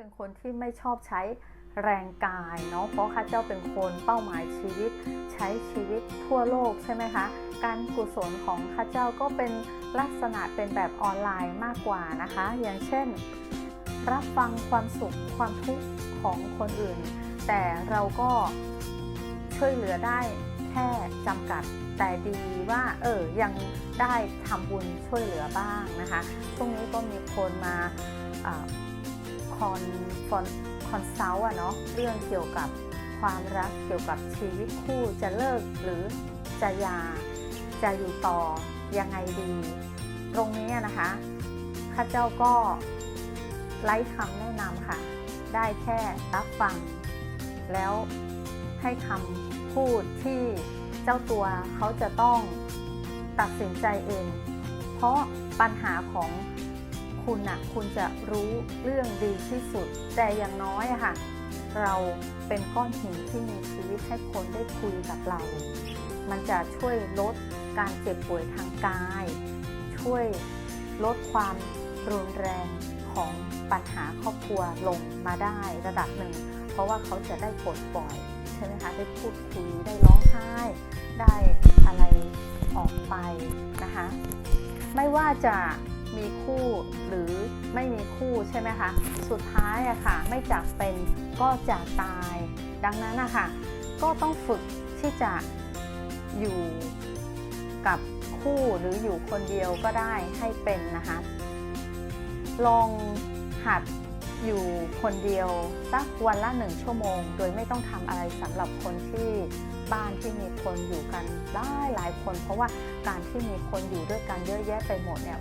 เป็นคนที่ไม่ชอบใช้แรงกายเนาะเพราะข้าเจ้าเป็นคนเป้าหมายชีวิต ใช้ชีวิตทั่วโลกใช่ไหมคะการกุศลของข้าเจ้าก็เป็นลักษณะเป็นแบบออนไลน์มากกว่านะคะ อย่างเช่น รับฟังความสุขความทุกข์ของคนอื่น แต่เราก็ช่วยเหลือได้แค่จำกัดแต่ดีว่าเออยังได้ทำบุญช่วยเหลือบ้างนะคะช่วงนี้ก็มีคนมา อาคอนฟอนคอนซัลท์อะเนาะเรื่องเกี่ยวกับความรักเกี่ยวกับชีวิตคู่จะเลิกหรือจะยาจะอยู่ต่อยังไงดี ตรงนี้นะคะข้าเจ้าก็ไล่คำแนะนำค่ะ ได้แค่รับฟัง แล้วให้คำพูดที่เจ้าตัวเขาจะต้องตัดสินใจเอง เพราะปัญหาของ คุณนะคุณจะรู้เรื่องดีที่สุด แต่อย่างน้อยอะค่ะ เราเป็นก้อนหินที่มีชีวิตให้คนได้คุยกับเรา มันจะช่วยลดการเจ็บป่วยทางกาย ช่วยลดความรุนแรงของปัญหาครอบครัวลงมาได้ระดับหนึ่ง เพราะว่าเขาจะได้ปลดปล่อยใช่ไหมคะได้พูดคุยได้ร้องไห้ ได้อะไรออกไปนะคะ ไม่ว่าจะ มีคู่หรือไม่มีคู่ใช่ไหมคะ สุดท้ายอะค่ะ ไม่จากเป็นก็จากตาย ดังนั้นอะคะก็ต้องฝึกที่จะอยู่กับคู่หรืออยู่คนเดียวก็ได้ให้เป็นนะคะ ลองหัดอยู่คนเดียวสักวันละหนึ่งชั่วโมง โดยไม่ต้องทำอะไรสำหรับคนที่บ้านที่มีคนอยู่กันได้หลายคน เพราะว่าการที่มีคนอยู่ด้วยกันเยอะแยะไปหมดเนี่ย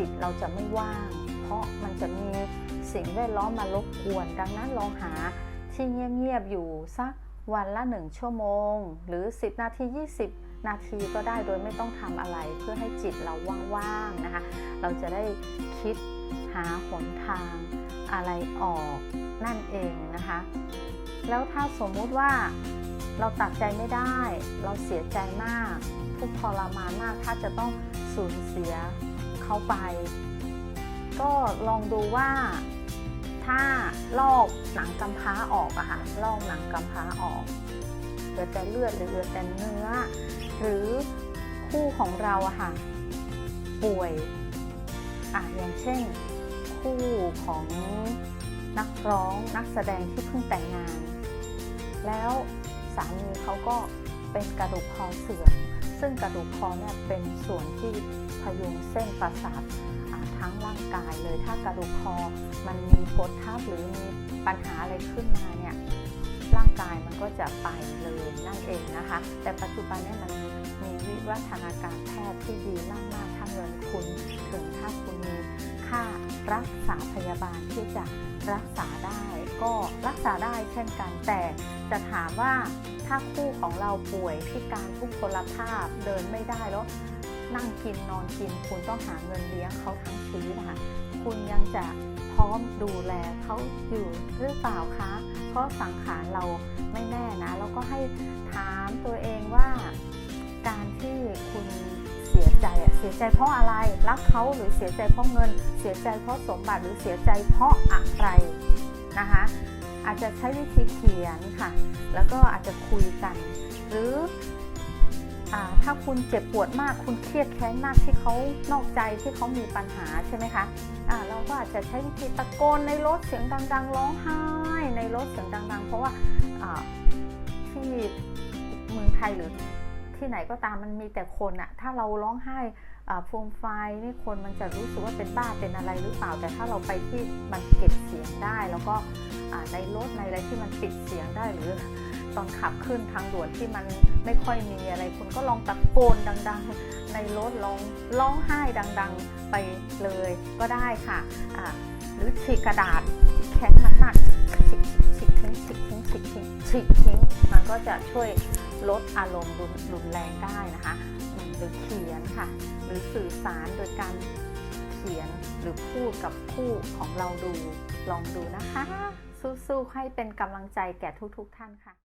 จิตเราจะไม่ว่าง เพราะมันจะมีสิ่งแวดล้อมมารบกวน ดังนั้นลองหาที่เงียบๆอยู่สักวันละหนึ่งชั่วโมง หรือ 10 นาที 20 นาทีก็ได้โดยไม่ต้องทำอะไรเพื่อให้จิตเราว่างๆนะคะ เราจะได้คิดหาหนทางอะไรออกนั่นเองนะคะ แล้วถ้าสมมุติว่าเราตัดใจไม่ได้ เราเสียใจมาก ทุกทรมานมากถ้าจะต้องสูญเสีย เขาไป ก็ลองดูว่าถ้าลอกหนังกำพร้าออกอะค่ะลอกหนังกำพร้าออกเหลือแต่เลือดหรือเหลือแต่เนื้อ หรือคู่ของเราอะค่ะ ป่วยอะอย่างเช่น คู่ของนักร้องนักแสดงที่เพิ่งแต่งงาน แล้วสามีเขาก็ เป็นกระดูกคอเสื่อมซึ่งกระดูกคอเนี่ยเป็นส่วนที่พยุงเส้นประสาททั้งร่างกายเลยถ้ากระดูกคอมันมีกดทับหรือมีปัญหาอะไรขึ้นมาเนี่ยร่างกายมันก็จะไปเลยนั่นเองนะคะ แต่ปัจจุบันเนี่ยมันมีวิวัฒนาการแพทย์ที่ดีมากๆถ้าเงินคุณ รักษาพยาบาลที่จะรักษาได้ก็รักษาได้เช่นกัน แต่จะถามว่าถ้าคู่ของเราป่วยพิการทุกพลภาพเดินไม่ได้แล้วนั่งกินนอนกิน คุณต้องหาเงินเลี้ยงเขาทั้งชีวิตนะคะคุณยังจะพร้อมดูแลเขาอยู่หรือเปล่าคะ เพราะสังขารเราไม่แน่นะ แล้วก็ให้ถามตัวเองว่า เสียใจเพราะอะไร รักเขาหรือเสียใจเพราะเงิน เสียใจเพราะสมบัติหรือเสียใจเพราะอะไรนะคะ อาจจะใช้วิธีเขียนค่ะ แล้วก็อาจจะคุยกัน หรืออถ้าคุณเจ็บปวดมากคุณเครียดแค้นมากที่เขานอกใจที่เขามีปัญหาใช่ไหมคะอ่าเราก็อาจจะใช้วิธีตะโกนในรถเสียงดัง ๆ ร้องไห้ ในรถเสียงดัง ๆ เพราะว่าที่เมืองไทยหรือ ที่ไหนก็ตามมันมีแต่คนอะถ้าเราร้องไห้อ่าฟูมไฟนี่คนมันจะรู้สึกว่าเป็นบ้าเป็นอะไรหรือเปล่า แต่ถ้าเราไปที่มันเก็บเสียงได้ แล้วก็ในรถในอะไรที่มันปิดเสียงได้หรือตอนขับขึ้นทางด่วนที่มันไม่ค่อยมีอะไร คุณก็ลองตะโกนดัง ๆ ในรถลองร้องไห้ดัง ๆไปเลยก็ได้ค่ะอ่าหรือฉีกกระดาษแข็งหนักๆฉีกฉีกทิ้งฉีกทิ้งฉีกทิ้งฉีกทิ้งมันก็จะช่วย ลดอารมณ์รุนแรงได้นะคะหรือเขียนค่ะ หรือสื่อสารโดยการเขียนหรือพูดกับคู่ของเราดูลองดูนะคะ สู้ๆให้เป็นกำลังใจแก่ทุกๆท่านค่ะ